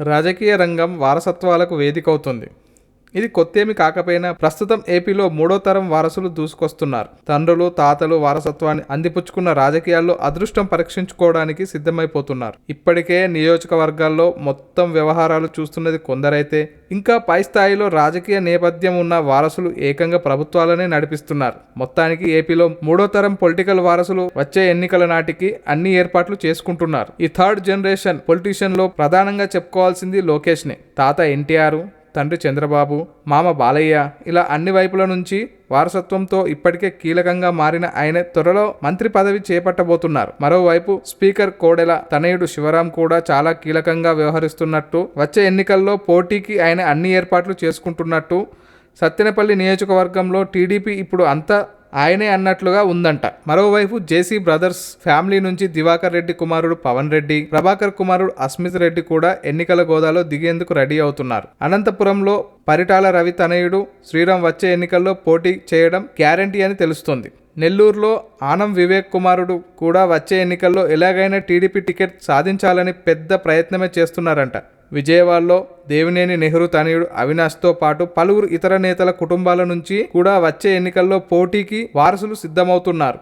రాజకీయ రంగం వారసత్వాలకు వేదికవుతుంది. ఇది కొత్తేమి కాకపోయినా ప్రస్తుతం ఏపీలో మూడో తరం వారసులు దూసుకొస్తున్నారు. తండ్రులు తాతలు వారసత్వాన్ని అందిపుచ్చుకున్న రాజకీయాల్లో అదృష్టం పరీక్షించుకోవడానికి సిద్ధమైపోతున్నారు. ఇప్పటికే నియోజకవర్గాల్లో మొత్తం వ్యవహారాలు చూస్తున్నది కొందరైతే ఇంకా పై స్థాయిలో రాజకీయ నేపథ్యం ఉన్న వారసులు ఏకంగా ప్రభుత్వాలనే నడిపిస్తున్నారు. మొత్తానికి ఏపీలో మూడో తరం పొలిటికల్ వారసులు వచ్చే ఎన్నికల నాటికి అన్ని ఏర్పాట్లు చేసుకుంటున్నారు. ఈ థర్డ్ జనరేషన్ పొలిటీషియన్లో ప్రధానంగా చెప్పుకోవాల్సింది లోకేష్ నే తాత ఎన్టీఆర్ తండ్రి చంద్రబాబు మామ బాలయ్య ఇలా అన్ని వైపుల నుంచి వారసత్వంతో ఇప్పటికే కీలకంగా మారిన ఆయన త్వరలో మంత్రి పదవి చేపట్టబోతున్నారు. మరోవైపు స్పీకర్ కోడెల తనయుడు శివరాం కూడా చాలా కీలకంగా వ్యవహరిస్తున్నట్టు వచ్చే ఎన్నికల్లో పోటీకి ఆయన అన్ని ఏర్పాట్లు చేసుకుంటున్నట్టు సత్తెనపల్లి నియోజకవర్గంలో టీడీపీ ఇప్పుడు అంతా ఆయనే అన్నట్లుగా ఉందంట. మరోవైపు జేసీ బ్రదర్స్ ఫ్యామిలీ నుంచి దివాకర్ రెడ్డి కుమారుడు పవన్ రెడ్డి ప్రభాకర్ కుమారుడు అస్మిత్ రెడ్డి కూడా ఎన్నికల గోదాలో దిగేందుకు రెడీ అవుతున్నారు. అనంతపురంలో పరిటాల రవి తనయుడు శ్రీరామ్ వచ్చే ఎన్నికల్లో పోటీ చేయడం గ్యారంటీ అని తెలుస్తోంది. నెల్లూరులో ఆనం వివేక్ కుమారుడు కూడా వచ్చే ఎన్నికల్లో ఎలాగైనా టీడీపీ టికెట్ సాధించాలని పెద్ద ప్రయత్నమే చేస్తున్నారంట. విజయవాడలో దేవినేని నెహ్రూ తనయుడు అవినాష్తో పాటు పలువురు ఇతర నేతల కుటుంబాల నుంచి కూడా వచ్చే ఎన్నికల్లో పోటీకి వారసులు సిద్ధమవుతున్నారు.